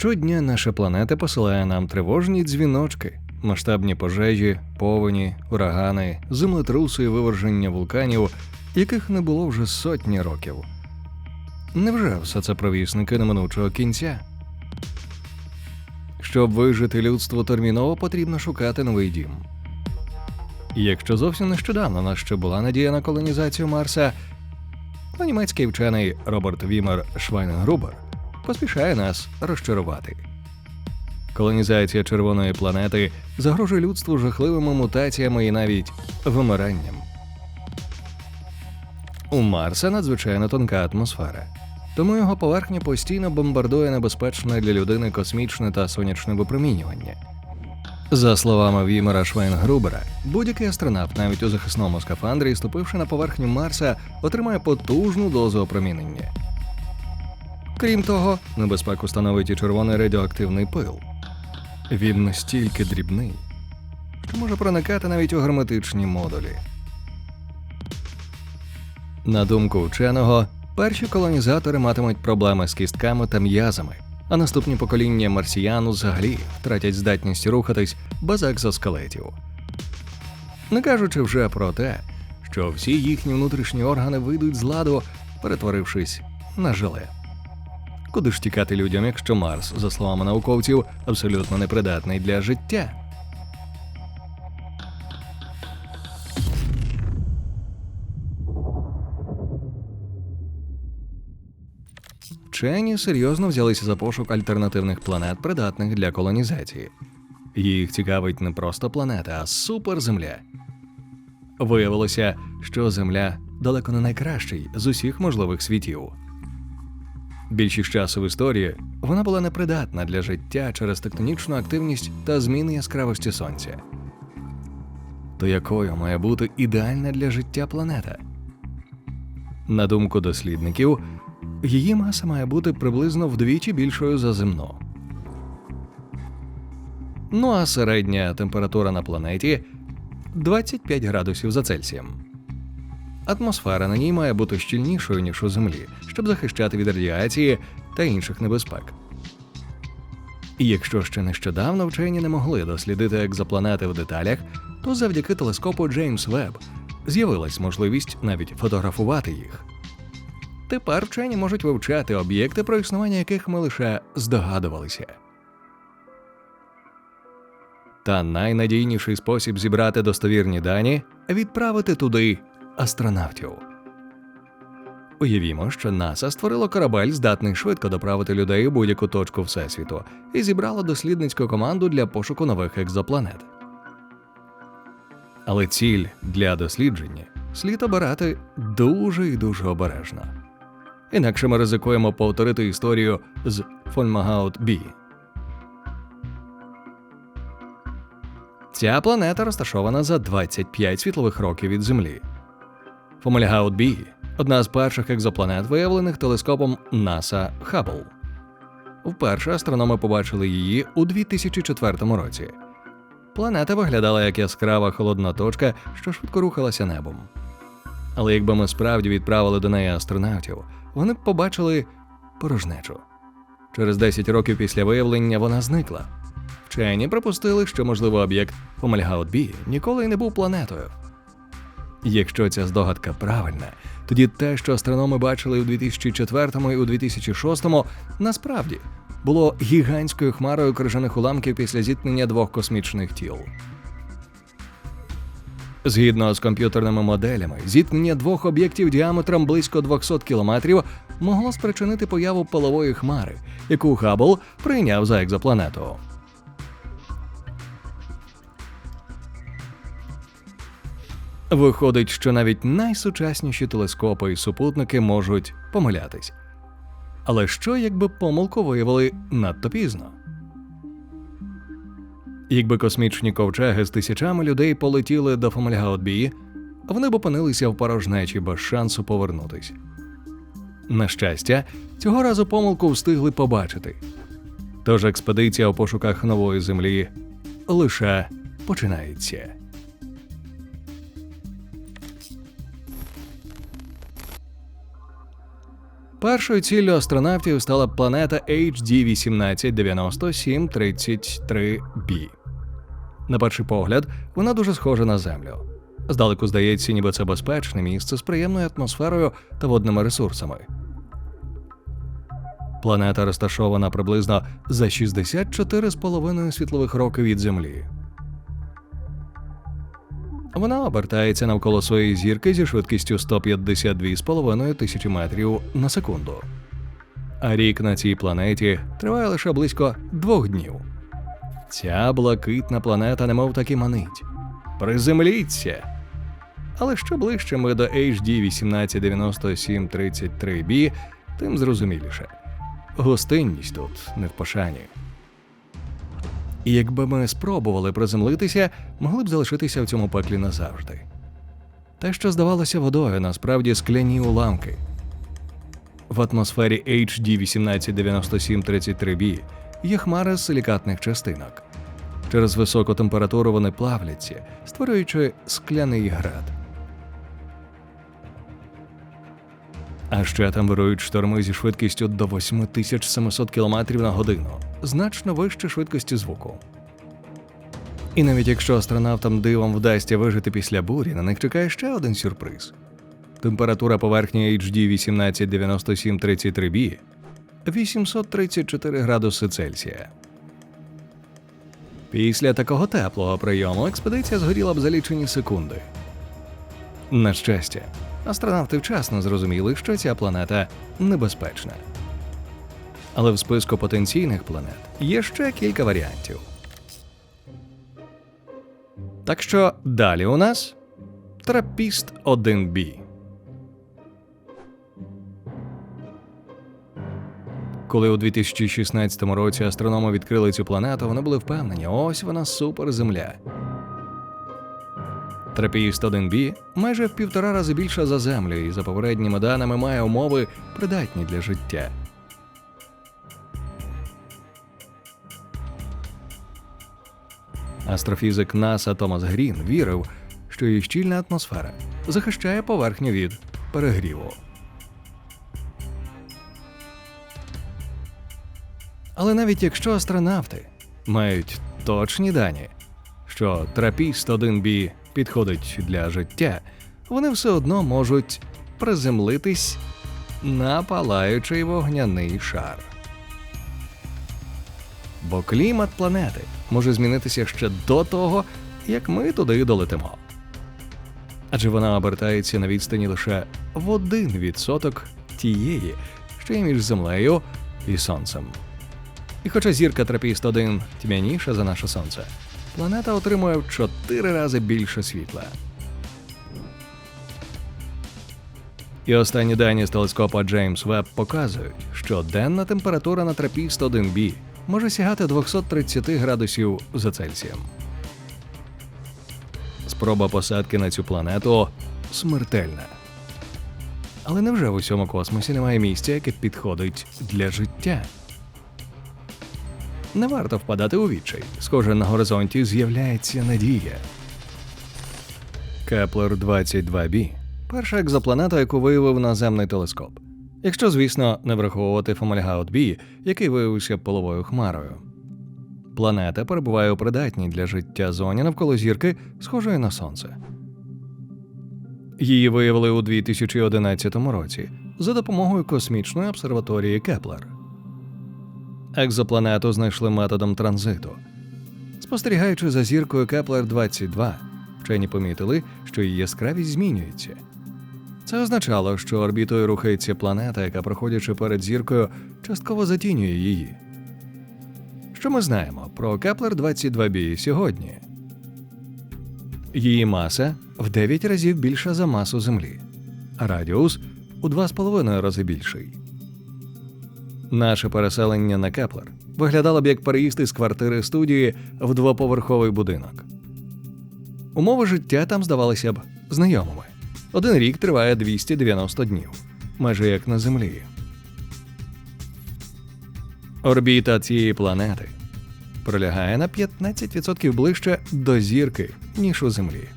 Щодня наша планета посилає нам тривожні дзвіночки, масштабні пожежі, повені, урагани, землетруси і виверження вулканів, яких не було вже сотні років. Невже все це провісники неминучого кінця? Щоб вижити людству терміново потрібно шукати новий дім. Якщо зовсім нещодавно нас ще була надія на колонізацію Марса, то німецький вчений Роберт Вімер Швайнгрубер поспішає нас розчарувати. Колонізація червоної планети загрожує людству жахливими мутаціями і навіть вимиранням. У Марса надзвичайно тонка атмосфера, тому його поверхня постійно бомбардує небезпечне для людини космічне та сонячне випромінювання. За словами Вімера Швейнгрубера, будь-який астронавт, навіть у захисному скафандрі, ступивши на поверхню Марса, отримає потужну дозу опромінення. Крім того, небезпеку становить і червоний радіоактивний пил. Він настільки дрібний, що може проникати навіть у герметичні модулі. На думку вченого, перші колонізатори матимуть проблеми з кістками та м'язами, а наступні покоління марсіян взагалі втратять здатність рухатись без екзоскелетів. Не кажучи вже про те, що всі їхні внутрішні органи вийдуть з ладу, перетворившись на желе. Куди ж тікати людям, якщо Марс, за словами науковців, абсолютно непридатний для життя? Вчені серйозно взялися за пошук альтернативних планет, придатних для колонізації. Їх цікавить не просто планета, а суперземля. Виявилося, що Земля далеко не найкращий з усіх можливих світів. Більшість часу в історії вона була непридатна для життя через тектонічну активність та зміни яскравості сонця. То якою має бути ідеальна для життя планета? На думку дослідників, її маса має бути приблизно вдвічі більшою за земну. Ну а середня температура на планеті 25 градусів за Цельсієм. Атмосфера на ній має бути щільнішою, ніж у Землі, щоб захищати від радіації та інших небезпек. І якщо ще нещодавно вчені не могли дослідити екзопланети в деталях, то завдяки телескопу Джеймс Веб з'явилась можливість навіть фотографувати їх. Тепер вчені можуть вивчати об'єкти, про існування яких ми лише здогадувалися. Та найнадійніший спосіб зібрати достовірні дані відправити туди астронавтів. Уявімо, що НАСА створило корабель, здатний швидко доправити людей у будь-яку точку Всесвіту, і зібрало дослідницьку команду для пошуку нових екзопланет. Але ціль для дослідження слід обирати дуже і дуже обережно. Інакше ми ризикуємо повторити історію з Фольмагаут Бі. Ця планета розташована за 25 світлових років від Землі. Фомальгаут Бі одна з перших екзопланет, виявлених телескопом НАСА Хаббл. Вперше астрономи побачили її у 2004 році. Планета виглядала як яскрава холодна точка, що швидко рухалася небом. Але якби ми справді відправили до неї астронавтів, вони б побачили порожнечу. Через 10 років після виявлення вона зникла. Вчені припустили, що, можливо, об'єкт Фомальгаут Бі ніколи й не був планетою. Якщо ця здогадка правильна, тоді те, що астрономи бачили у 2004 і у 2006, насправді було гігантською хмарою крижаних уламків після зіткнення двох космічних тіл. Згідно з комп'ютерними моделями, зіткнення двох об'єктів діаметром близько 200 кілометрів могло спричинити появу пилової хмари, яку Хаббл прийняв за екзопланету. Виходить, що навіть найсучасніші телескопи і супутники можуть помилятись. Але що, якби помилку виявили надто пізно? Якби космічні ковчеги з тисячами людей полетіли до Фомальгаут-Бі, вони б опинилися в порожнечі без шансу повернутись. На щастя, цього разу помилку встигли побачити. Тож експедиція у пошуках нової землі лише починається. Першою ціллю астронавтів стала планета HD 189733b. На перший погляд, вона дуже схожа на Землю. Здалеку здається, ніби це безпечне місце з приємною атмосферою та водними ресурсами. Планета розташована приблизно за 64,5 світлових років від Землі. Вона обертається навколо своєї зірки зі швидкістю 152,5 тисячі метрів на секунду. А рік на цій планеті триває лише близько двох днів. Ця блакитна планета немов таки манить. Приземліться! Але що ближче ми до HD 189733b, тим зрозуміліше. Гостинність тут не в пошані. І якби ми спробували приземлитися, могли б залишитися в цьому пеклі назавжди. Те, що здавалося водою, насправді скляні уламки. В атмосфері HD 189733b є хмари з силікатних частинок. Через високу температуру вони плавляться, створюючи скляний град. А ще там вирують шторми зі швидкістю до 8700 км на годину, значно вище швидкості звуку. І навіть якщо астронавтам дивом вдасться вижити після бурі, на них чекає ще один сюрприз. Температура поверхні HD 189733b 834 градуси Цельсія. Після такого теплого прийому експедиція згоріла б за лічені секунди. На щастя, астронавти вчасно зрозуміли, що ця планета небезпечна. Але в списку потенційних планет є ще кілька варіантів. Так що далі у нас Трапіст 1b. Коли у 2016 році астрономи відкрили цю планету, вони були впевнені, ось вона суперземля. Трапіст 1b майже в півтора рази більша за Землю і за попередніми даними має умови придатні для життя. Астрофізик НАСА Томас Грін вірив, що її щільна атмосфера захищає поверхню від перегріву. Але навіть якщо астронавти мають точні дані, що трапіст 1b підходить для життя, вони все одно можуть приземлитись на палаючий вогняний шар. Бо клімат планети може змінитися ще до того, як ми туди долетимо. Адже вона обертається на відстані лише в один відсоток тієї, що є між землею і сонцем. І хоча зірка Трапіст 1 тьмяніша за наше сонце, планета отримує в 4 рази більше світла. І останні дані з телескопа Джеймс Веб показують, що денна температура на Трапіст 1b може сягати 230 градусів за Цельсієм. Спроба посадки на цю планету смертельна. Але невже в усьому космосі немає місця, яке підходить для життя? Не варто впадати у відчай. Схоже, на горизонті з'являється надія. Кеплер 22b перша екзопланета, яку виявив наземний телескоп. Якщо, звісно, не враховувати Фомальгаут Бі, який виявився половою хмарою. Планета перебуває у придатній для життя зоні навколо зірки, схожої на сонце. Її виявили у 2011 році за допомогою космічної обсерваторії Кеплер. Екзопланету знайшли методом транзиту. Спостерігаючи за зіркою Кеплер 22, вчені помітили, що її яскравість змінюється. Це означало, що орбітою рухається планета, яка, проходячи перед зіркою, частково затінює її. Що ми знаємо про Кеплер 22b сьогодні? Її маса в 9 разів більша за масу Землі, а радіус у 2,5 рази більший. Наше переселення на Кеплер виглядало б як переїзд із квартири студії в двоповерховий будинок. Умови життя там здавалися б знайомими. Один рік триває 290 днів, майже як на Землі. Орбіта цієї планети пролягає на 15% ближче до зірки, ніж у Землі.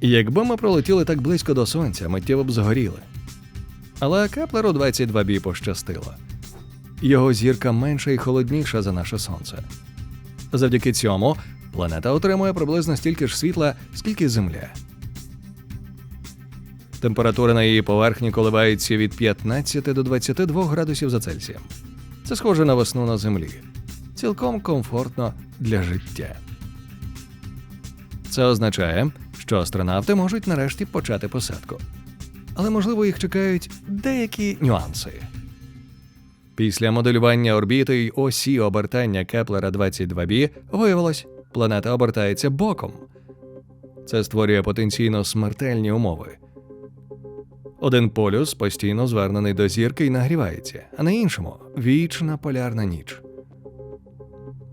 Якби ми пролетіли так близько до сонця, миттєво б згоріли. Але Кеплеру 22b пощастило. Його зірка менша і холодніша за наше сонце. Завдяки цьому планета отримує приблизно стільки ж світла, скільки Земля. Температура на її поверхні коливається від 15 до 22 градусів за Цельсієм. Це схоже на весну на землі. Цілком комфортно для життя. Це означає, що астронавти можуть нарешті почати посадку. Але можливо їх чекають деякі нюанси. Після моделювання орбіти й осі обертання Кеплера 22b виявилось, планета обертається боком. Це створює потенційно смертельні умови. Один полюс постійно звернений до зірки і нагрівається, а на іншому вічна полярна ніч.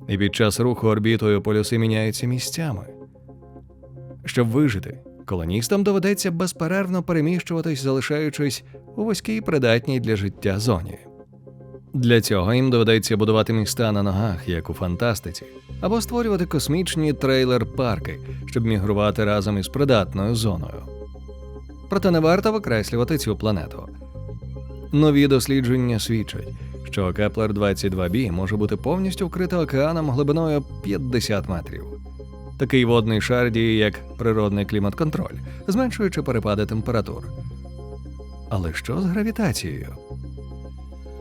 І під час руху орбітою полюси міняються місцями. Щоб вижити, колоністам доведеться безперервно переміщуватись, залишаючись у вузькій придатній для життя зоні. Для цього їм доведеться будувати міста на ногах, як у фантастиці, або створювати космічні трейлер-парки, щоб мігрувати разом із придатною зоною. Проте не варто викреслювати цю планету. Нові дослідження свідчать, що Кеплер 22b може бути повністю вкрита океаном глибиною 50 метрів. Такий водний шар діє як природний клімат-контроль, зменшуючи перепади температур. Але що з гравітацією?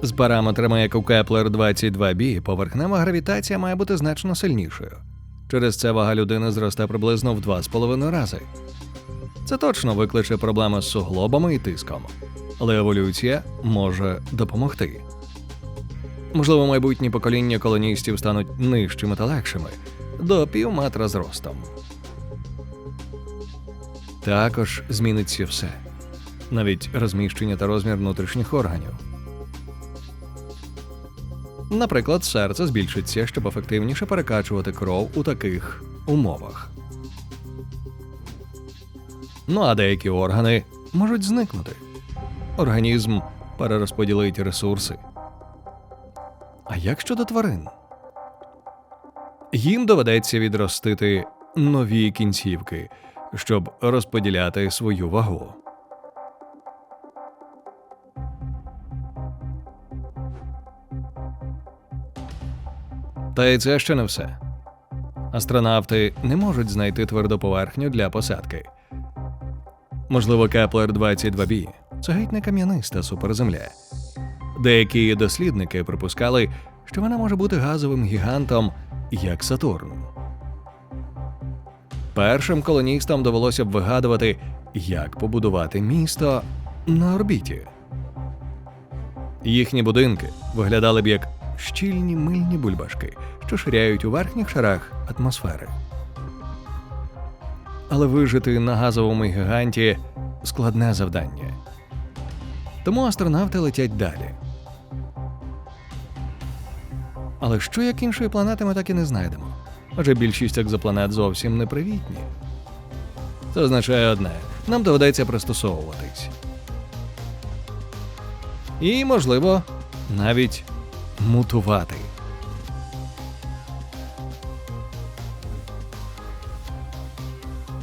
З параметрами, як у Кеплер 22b, поверхнева гравітація має бути значно сильнішою. Через це вага людини зросте приблизно в 2,5 рази. Це точно викличе проблеми з суглобами і тиском, але еволюція може допомогти. Можливо, майбутні покоління колоністів стануть нижчими та легшими до пів метра зростом. Також зміниться все, навіть розміщення та розмір внутрішніх органів. Наприклад, серце збільшиться, щоб ефективніше перекачувати кров у таких умовах. Ну а деякі органи можуть зникнути. Організм перерозподілить ресурси. А як щодо тварин? Їм доведеться відростити нові кінцівки, щоб розподіляти свою вагу. Та й це ще не все. Астронавти не можуть знайти тверду поверхню для посадки. Можливо, Кеплер 22b це геть не кам'яниста суперземля. Деякі дослідники припускали, що вона може бути газовим гігантом, як Сатурн. Першим колоністам довелося б вигадувати, як побудувати місто на орбіті. Їхні будинки виглядали б як щільні мильні бульбашки, що ширяють у верхніх шарах атмосфери. Але вижити на газовому гіганті складне завдання. Тому астронавти летять далі. Але що як іншої планети ми так і не знайдемо? Адже більшість екзопланет зовсім непривітні. Це означає одне: нам доведеться пристосовуватись. І, можливо, навіть мутувати.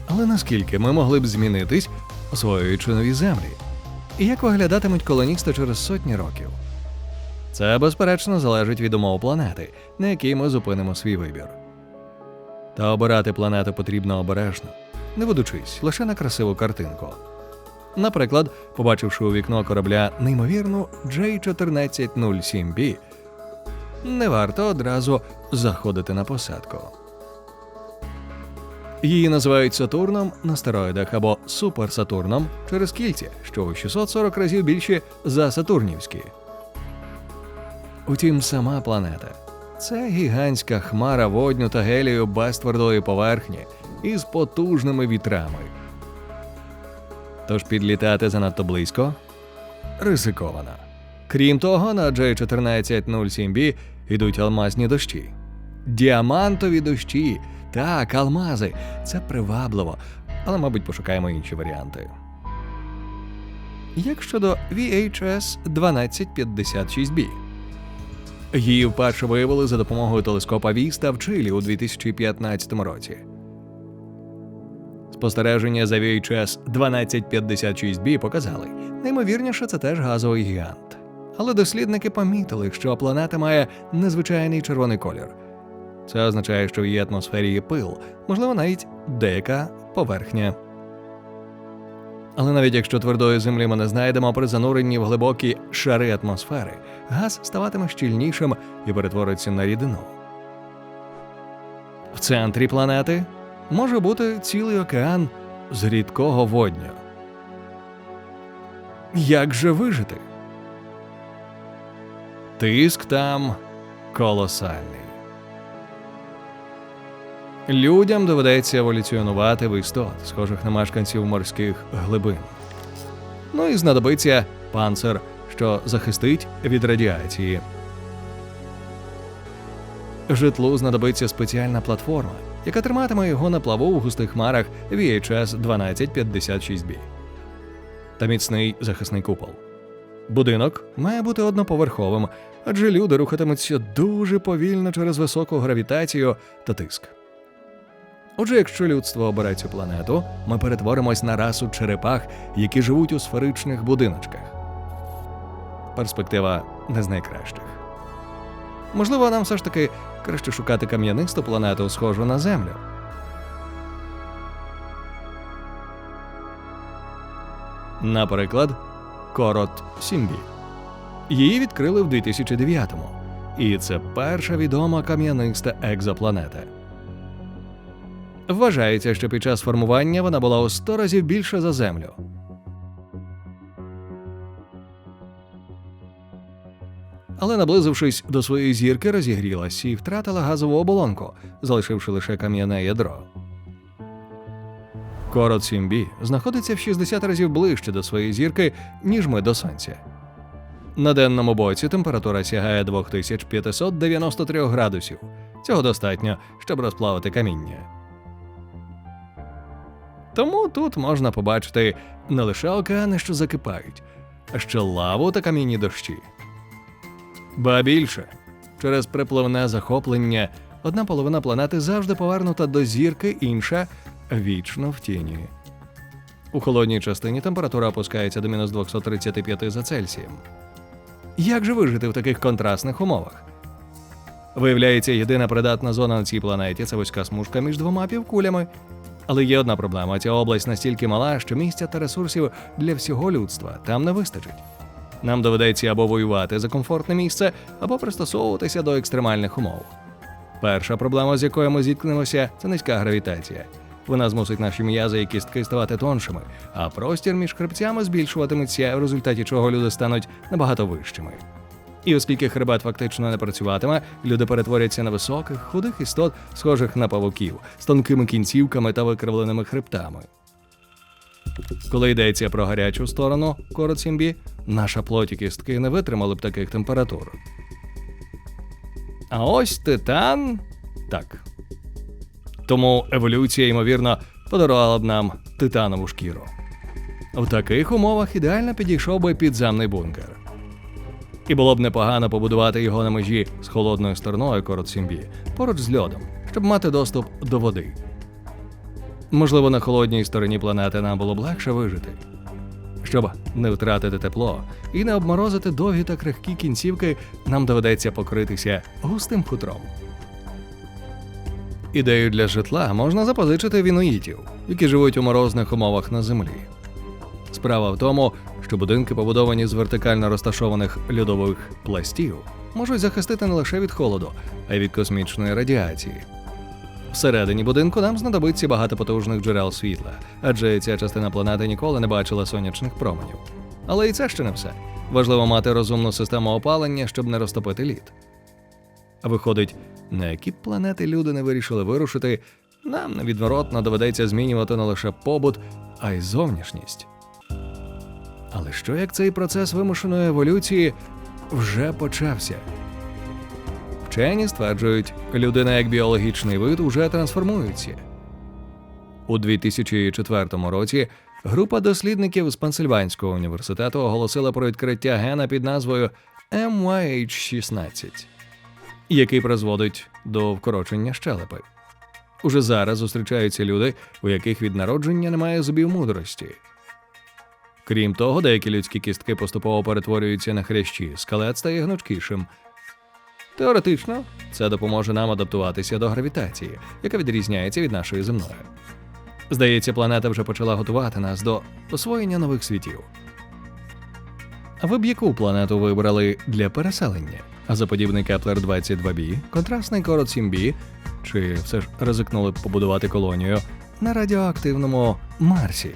Але наскільки ми могли б змінитись, освоюючи нові землі? І як виглядатимуть колоністи через сотні років? Це, безперечно, залежить від умов планети, на якій ми зупинимо свій вибір. Та обирати планету потрібно обережно, не ведучись лише на красиву картинку. Наприклад, побачивши у вікно корабля неймовірну J1407B, не варто одразу заходити на посадку. Її називають Сатурном на стероїдах або Суперсатурном через кільця, що у 640 разів більші за Сатурнівські. Утім, сама планета це гігантська хмара водню та гелію без твердої поверхні із потужними вітрами. Тож підлітати занадто близько ризиковано. Крім того, на J1407B йдуть алмазні дощі. Діамантові дощі. Так, алмази. Це привабливо, але, мабуть, пошукаємо інші варіанти. Як щодо VHS 1256B? Її вперше виявили за допомогою телескопа Віста в Чилі у 2015 році. Спостереження за VHS 1256B показали, Наймовірніше, це теж газовий гігант. Але дослідники помітили, що планета має незвичайний червоний колір. Це означає, що в її атмосфері є пил, можливо, навіть деяка поверхня. Але навіть якщо твердої землі ми не знайдемо при зануренні в глибокі шари атмосфери, газ ставатиме щільнішим і перетвориться на рідину. В центрі планети може бути цілий океан з рідкого водню. Як же вижити? Тиск там колосальний. Людям доведеться еволюціонувати в істот, схожих на мешканців морських глибин. Ну і знадобиться панцир, що захистить від радіації. Житлу знадобиться спеціальна платформа, яка триматиме його на плаву у густих хмарах VHS 1256B та міцний захисний купол. Будинок має бути одноповерховим, адже люди рухатимуться дуже повільно через високу гравітацію та тиск. Отже, якщо людство обере цю планету, ми перетворимось на расу черепах, які живуть у сферичних будиночках. Перспектива не з найкращих. Можливо, нам все ж таки краще шукати кам'янисту планету, схожу на Землю. Наприклад, Корот Сімбі. Її відкрили в 2009-му, і це перша відома кам'яниста екзопланета. Вважається, що під час формування вона була у 100 разів більша за Землю. Але наблизившись до своєї зірки, розігрілась і втратила газову оболонку, залишивши лише кам'яне ядро. Корот Сімбі знаходиться в 60 разів ближче до своєї зірки, ніж ми до сонця. На денному боці температура сягає 2593 градусів. Цього достатньо, щоб розплавити каміння. Тому тут можна побачити не лише океани, що закипають, а ще лаву та камінні дощі. Ба більше, через припливне захоплення одна половина планети завжди повернута до зірки, інша вічно в тіні. У холодній частині температура опускається до мінус 235 за Цельсієм. Як же вижити в таких контрастних умовах? Виявляється, єдина придатна зона на цій планеті це вузька смужка між двома півкулями. Але є одна проблема: ця область настільки мала, що місця та ресурсів для всього людства там не вистачить. Нам доведеться або воювати за комфортне місце, або пристосовуватися до екстремальних умов. Перша проблема, з якою ми зіткнемося, це низька гравітація. Вона змусить наші м'язи і кістки ставати тоншими, а простір між хребцями збільшуватиметься, в результаті чого люди стануть набагато вищими. І оскільки хребет фактично не працюватиме, люди перетворяться на високих, худих істот, схожих на павуків, з тонкими кінцівками та викривленими хребтами. Коли йдеться про гарячу сторону Короцімбі, наша плоть і кістки не витримали б таких температур. А ось титан так. Тому еволюція, ймовірно, подарувала б нам титанову шкіру. В таких умовах ідеально підійшов би підземний бункер. І було б непогано побудувати його на межі з холодною стороною Короцімбі, поруч з льодом, щоб мати доступ до води. Можливо, на холодній стороні планети нам було б легше вижити. Щоб не втратити тепло і не обморозити довгі та крихкі кінцівки, нам доведеться покритися густим хутром. Ідею для житла можна запозичити в інуїтів, які живуть у морозних умовах на землі. Справа в тому, що будинки, побудовані з вертикально розташованих льодових пластів, можуть захистити не лише від холоду, а й від космічної радіації. Всередині будинку нам знадобиться багато потужних джерел світла, адже ця частина планети ніколи не бачила сонячних променів. Але і це ще не все. Важливо мати розумну систему опалення, щоб не розтопити лід. А виходить, на які б планети люди не вирішили вирушити, нам невідворотно доведеться змінювати не лише побут, а й зовнішність. Але що як цей процес вимушеної еволюції вже почався? Вчені стверджують, людина як біологічний вид уже трансформується. У 2004 році група дослідників з Пенсильванського університету оголосила про відкриття гена під назвою MYH16, який призводить до вкорочення щелепи. Уже зараз зустрічаються люди, у яких від народження немає зубів мудрості. Крім того, деякі людські кістки поступово перетворюються на хрящі, скелет стає гнучкішим. Теоретично, це допоможе нам адаптуватися до гравітації, яка відрізняється від нашої земної. Здається, планета вже почала готувати нас до освоєння нових світів. А ви б яку планету вибрали для переселення? Газоподібний Кеплер 22b, контрастний Корот 7b, чи все ж ризикнули побудувати колонію на радіоактивному Марсі?